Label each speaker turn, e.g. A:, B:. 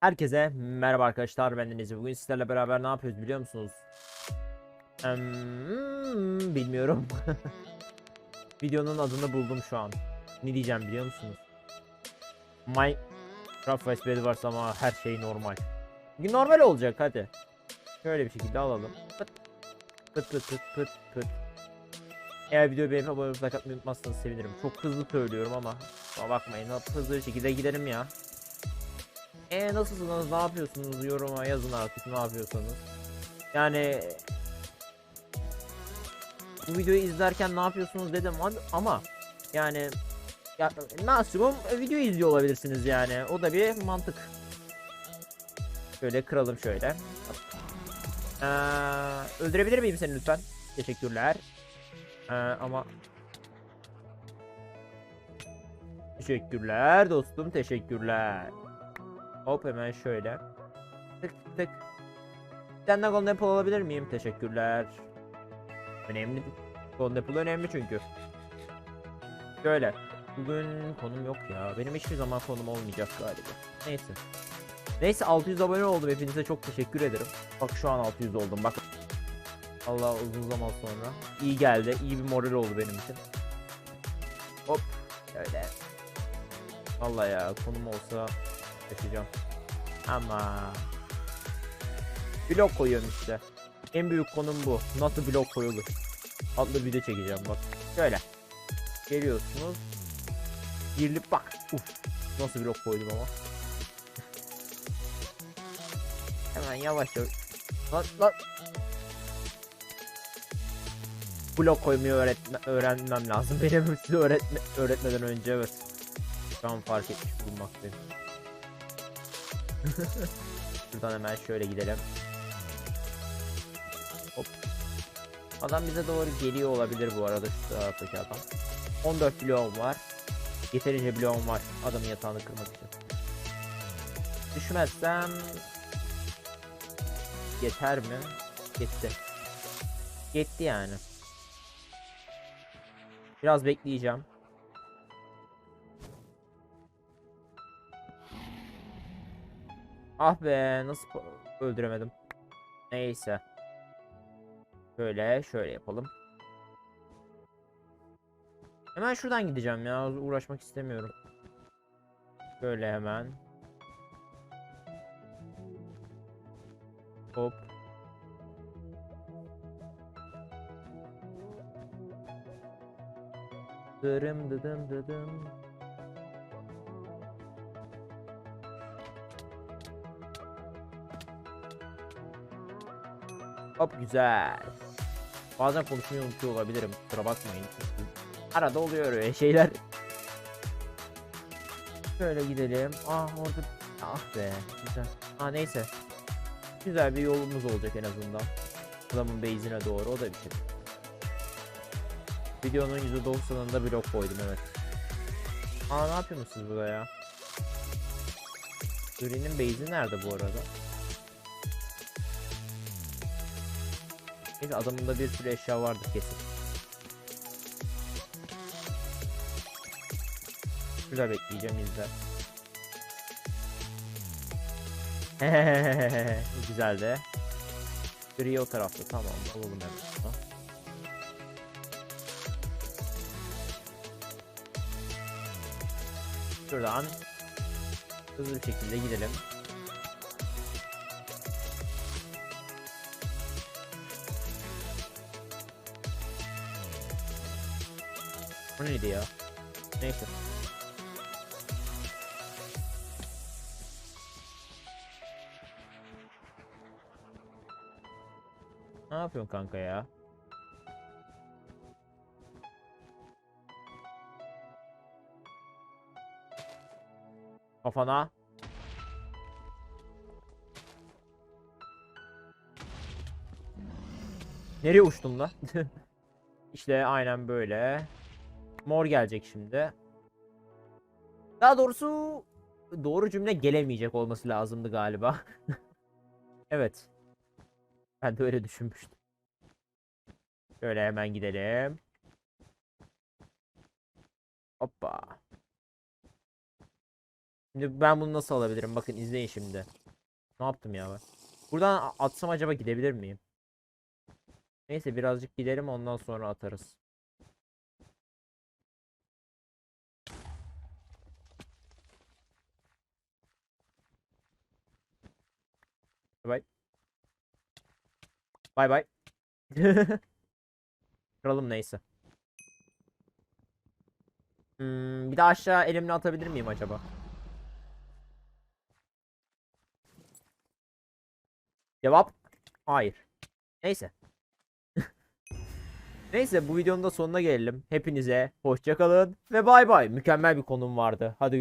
A: Herkese merhaba arkadaşlar ben Deniz. Bugün sizlerle beraber ne yapıyoruz biliyor musunuz? Hmm, bilmiyorum. Videonun adını buldum şu an. Ne diyeceğim biliyor musunuz? Minecraft vs Bedwars ama her şey normal. Bugün normal olacak hadi. Şöyle bir şekilde alalım. Pıt pıt pıt pıt pıt pıt. Eğer videoyu beğenip abone atmayı unutmazsanız sevinirim. Çok hızlı söylüyorum. Ama bakmayın hızlı bir şekilde gidelim ya. E nasılsınız? Ne yapıyorsunuz? Yoruma yazın artık ne yapıyorsanız. Yani bu videoyu izlerken ne yapıyorsunuz dedim ama- yani ya maksimum video izliyor olabilirsiniz yani. O da bir mantık. Şöyle kıralım şöyle. Ee, öldürebilir miyim seni lütfen? Teşekkürler. Ee, ama Teşekkürler dostum teşekkürler. Hop hemen şöyle. Tık tık tık. Bir tane apple alabilir miyim? Teşekkürler. Önemli. Golden apple önemli çünkü. Şöyle. Bugün konum yok ya. Benim hiçbir zaman konum olmayacak galiba. Neyse. Neyse 600 abone oldum. Hepinize çok teşekkür ederim. Bak şu an 600 oldum bak. Allah uzun zaman sonra. İyi geldi. İyi bir moral oldu benim için. Hop. Şöyle. Vallahi ya konum olsa yaşayacağım. Ama blok koyuyorum işte. En büyük konum bu. Nasıl blok koyulur? Adlı video çekeceğim bak. Şöyle. Geliyorsunuz. Girilip bak. Uf. Nasıl blok koydum ama. Hemen yavaş yavaş. Lan. Blok koymayı öğretme, öğrenmem lazım. Benim size öğretme, öğretmeden önce evet. Şu an fark etmiş bulunmaktayım. Şuradan hemen şöyle gidelim. Hop. Adam bize doğru geliyor olabilir bu arada şu taraftaki adam. 14 bloğum var. Yeterince bloğum var adamın yatağını kırmak için. Düşmezsem yeter mi? Yetti. Yetti yani. Biraz bekleyeceğim. Ah be nasıl öldüremedim. Neyse. Şöyle şöyle yapalım. Hemen şuradan gideceğim ya uğraşmak istemiyorum. Şöyle hemen. Hop. Dırım dıdım dıdım. Hop güzel. Bazen konuşmayı unutuyor olabilirim. Kusura bakmayın. Arada oluyor öyle şeyler. Şöyle gidelim. Ah orada ah be güzel. Ha neyse. Güzel bir yolumuz olacak en azından. Adamın base'ine doğru o da bir şey. Videonun %90'ında blok koydum evet. Aa ne yapıyorsunuz burada ya? Green'in base'i nerede bu arada? Neyse adamında bir sürü eşya vardır kesin. Şurada bekleyeceğim izle. Güzel de. Gri o tarafta tamam alalım hemen. Şuradan hızlı bir şekilde gidelim. Bu neydi ya? Neyse. Ne yapıyorsun kanka ya? Kafana. Nereye uçtun lan? işte aynen böyle. Mor gelecek şimdi. Daha doğrusu doğru cümle gelemeyecek olması lazımdı galiba. evet. Ben de öyle düşünmüştüm. Şöyle hemen gidelim. Hoppa. Şimdi ben bunu nasıl alabilirim? Bakın izleyin şimdi. Ne yaptım ya ben? Buradan atsam acaba gidebilir miyim? Neyse birazcık gidelim ondan sonra atarız. Bay bay. Bay. Kıralım neyse. Hmm, bir de aşağı elimle atabilir miyim acaba? Cevap hayır. Neyse. Neyse bu videonun da sonuna gelelim. Hepinize hoşça kalın ve bay bay. Mükemmel bir konum vardı. Hadi